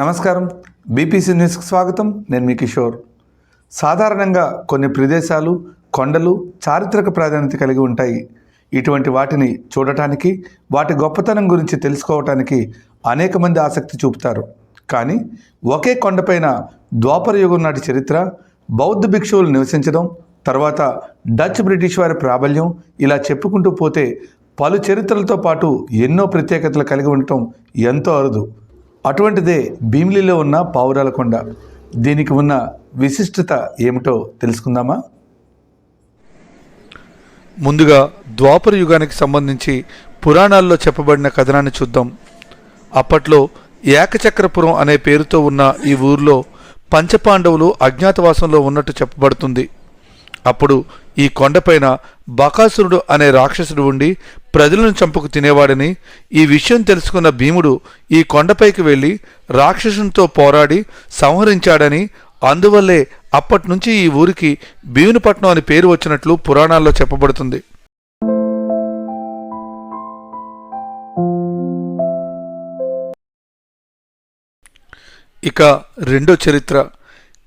నమస్కారం. బీపీసీ న్యూస్కి స్వాగతం. నేను మీ కిషోర్. సాధారణంగా కొన్ని ప్రదేశాలు కొండలు చారిత్రక ప్రాధాన్యత కలిగి ఉంటాయి. ఇటువంటి వాటిని చూడటానికి వాటి గొప్పతనం గురించి తెలుసుకోవటానికి అనేక మంది ఆసక్తి చూపుతారు. కానీ ఒకే కొండపైన ద్వాపర యుగం నాటి చరిత్ర బౌద్ధ భిక్షువులు నివసించడం తర్వాత డచ్ బ్రిటిష్ వారి ప్రాబల్యం ఇలా చెప్పుకుంటూ పోతే పలు చరిత్రలతో పాటు ఎన్నో ప్రత్యేకతలు కలిగి ఉండటం ఎంతో అరుదు. అటువంటిదే భీమిలిలో ఉన్న పావురాల కొండ. దీనికి ఉన్న విశిష్టత ఏమిటో తెలుసుకుందామా? ముందుగా ద్వాపర యుగానికి సంబంధించి పురాణాల్లో చెప్పబడిన కథనాన్ని చూద్దాం. అప్పట్లో ఏకచక్రపురం అనే పేరుతో ఉన్న ఈ ఊర్లో పంచపాండవులు అజ్ఞాతవాసంలో ఉన్నట్టు చెప్పబడుతుంది. అప్పుడు ఈ కొండపైన బకాసురుడు అనే రాక్షసుడు ఉండి ప్రజలను చంపుకు తినేవాడని ఈ విషయం తెలుసుకున్న భీముడు ఈ కొండపైకి వెళ్ళి రాక్షసునితో పోరాడి సంహరించాడని అందువల్లే అప్పటినుంచి ఈ ఊరికి భీమునిపట్నం అని పేరు వచ్చినట్లు పురాణాల్లో చెప్పబడుతుంది. ఇక రెండో చరిత్ర.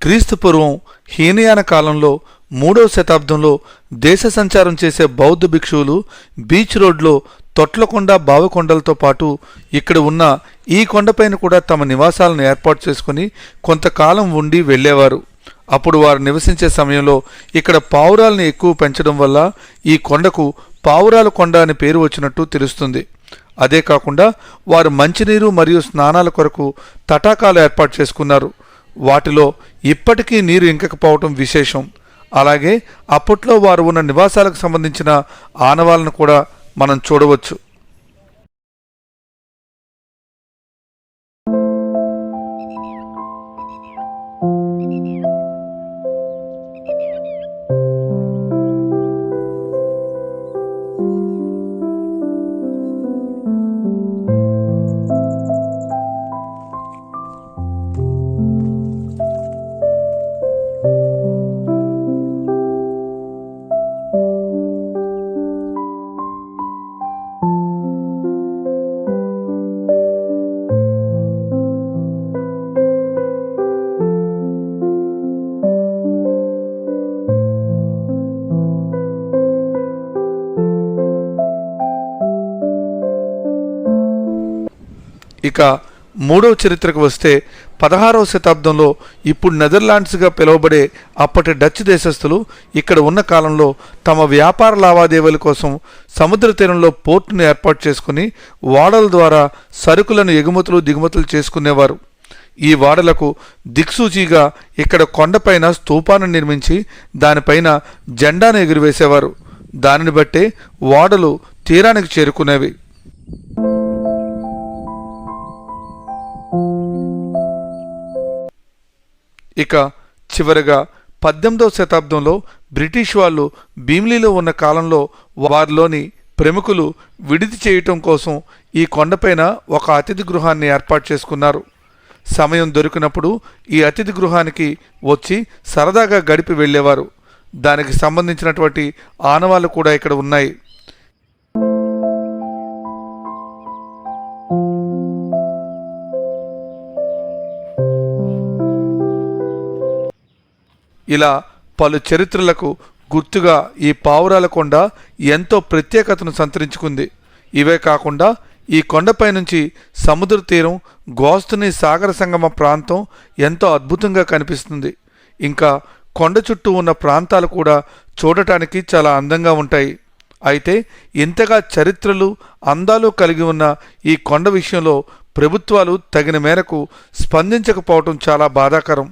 క్రీస్తు పూర్వం హీనయాన కాలంలో మూడవ శతాబ్దంలో దేశ సంచారం చేసే బౌద్ధ భిక్షువులు బీచ్ రోడ్లో తొట్లకొండ బావకొండలతో పాటు ఇక్కడ ఉన్న ఈ కొండపైన కూడా తమ నివాసాలను ఏర్పాటు చేసుకుని కొంతకాలం ఉండి వెళ్ళేవారు. అప్పుడు వారు నివసించే సమయంలో ఇక్కడ పావురాలను ఎక్కువ పెంచడం వల్ల ఈ కొండకు పావురాల కొండ అని పేరు వచ్చినట్టు తెలుస్తుంది. అదే కాకుండా వారు మంచినీరు మరియు స్నానాల కొరకు తటాకాలు ఏర్పాటు చేసుకున్నారు. వాటిలో ఇప్పటికీ నీరు ఇంకకపోవటం విశేషం. అలాగే అప్పట్లో వారు ఉన్న నివాసాలకు సంబంధించిన ఆనవాలను కూడా మనం చూడవచ్చు. ఇక మూడవ చరిత్రకు వస్తే పదహారవ శతాబ్దంలో ఇప్పుడు నెదర్లాండ్స్గా పిలువబడే అప్పటి డచ్ దేశస్థులు ఇక్కడ ఉన్న కాలంలో తమ వ్యాపార లావాదేవీల కోసం సముద్ర తీరంలో పోర్టును ఏర్పాటు చేసుకుని ఓడల ద్వారా సరుకులను ఎగుమతులు దిగుమతులు చేసుకునేవారు. ఈ వాడలకు దిక్సూచిగా ఇక్కడ కొండపైన స్తూపాన్ని నిర్మించి దానిపైన జెండాను ఎగురవేసేవారు. దానిని బట్టే ఓడలు తీరానికి చేరుకునేవి. ఇక చివరగా పద్దెనిమిదవ శతాబ్దంలో బ్రిటిష్ వాళ్ళు భీమిలీలో ఉన్న కాలంలో వారిలోని ప్రముఖులు విడిది చేయటం కోసం ఈ కొండపైన ఒక అతిథి గృహాన్ని ఏర్పాటు చేసుకున్నారు. సమయం దొరికినప్పుడు ఈ అతిథి గృహానికి వచ్చి సరదాగా గడిపి వెళ్ళేవారు. దానికి సంబంధించినటువంటి ఆనవాళ్ళు కూడా ఇక్కడ ఉన్నాయి. ఇలా పలు చరిత్రలకు గుర్తుగా ఈ పావురాల కొండ ఎంతో ప్రత్యేకతను సంతరించుకుంది. ఇవే కాకుండా ఈ కొండపై నుంచి సముద్ర తీరం గోస్తుని సాగర సంగమ ప్రాంతం ఎంతో అద్భుతంగా కనిపిస్తుంది. ఇంకా కొండ చుట్టూ ఉన్న ప్రాంతాలు కూడా చూడటానికి చాలా అందంగా ఉంటాయి. అయితే ఇంతగా చరిత్రలు అందాలు కలిగి ఉన్న ఈ కొండ విషయంలో ప్రభుత్వాలు తగిన మేరకు స్పందించకపోవటం చాలా బాధాకరం.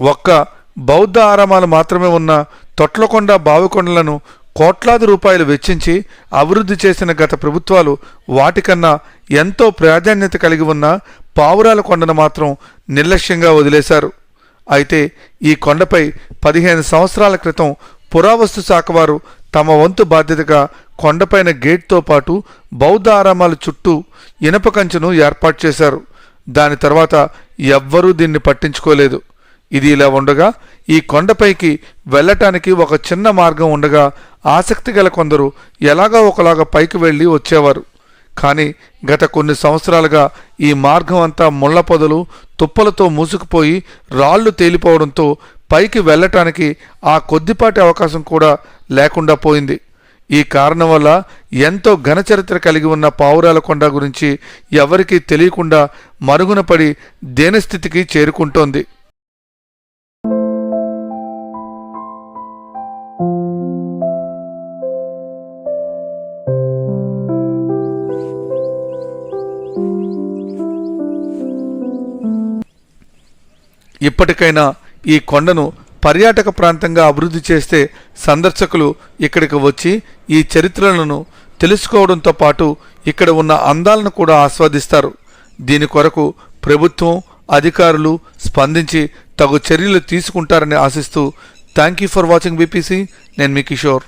ఒక్క బౌద్ధ ఆరామాలు మాత్రమే ఉన్న తొట్లకొండ బావికొండలను కోట్లాది రూపాయలు వెచ్చించి అభివృద్ధి చేసిన గత ప్రభుత్వాలు వాటికన్నా ఎంతో ప్రాధాన్యత కలిగి ఉన్న పావురాల కొండను మాత్రం నిర్లక్ష్యంగా వదిలేశారు. అయితే ఈ కొండపై పదిహేను సంవత్సరాల క్రితం పురావస్తు శాఖ వారు తమ వంతు బాధ్యతగా కొండపైన గేట్తో పాటు బౌద్ధ ఆరామాల చుట్టూ ఇనప కంచెను ఏర్పాటు చేశారు. దాని తర్వాత ఎవ్వరూ దీన్ని పట్టించుకోలేదు. ఇది ఇలా ఉండగా ఈ కొండపైకి వెళ్ళటానికి ఒక చిన్న మార్గం ఉండగా ఆసక్తి గల కొందరు ఎలాగో ఒకలాగా పైకి వెళ్ళి వచ్చేవారు. కానీ గత కొన్ని సంవత్సరాలుగా ఈ మార్గం అంతా ముళ్ళ పొదలు తుప్పలతో మూసుకుపోయి రాళ్ళు తేలిపోవడంతో పైకి వెళ్ళటానికి ఆ కొద్దిపాటి అవకాశం కూడా లేకుండా పోయింది. ఈ కారణం వల్ల ఎంతో ఘనచరిత్ర కలిగి ఉన్న పావురాల కొండ గురించి ఎవరికీ తెలియకుండా మరుగున పడి దేనస్థితికి చేరుకుంటోంది. ఇప్పటికైనా ఈ కొండను పర్యాటక ప్రాంతంగా అభివృద్ధి చేస్తే సందర్శకులు ఇక్కడికి వచ్చి ఈ చరిత్రలను తెలుసుకోవడంతో పాటు ఇక్కడ ఉన్న అందాలను కూడా ఆస్వాదిస్తారు. దీని కొరకు ప్రభుత్వం అధికారులు స్పందించి తగు చర్యలు తీసుకుంటారని ఆశిస్తూ thank you for watching BPC. నేను మీ కిషోర్.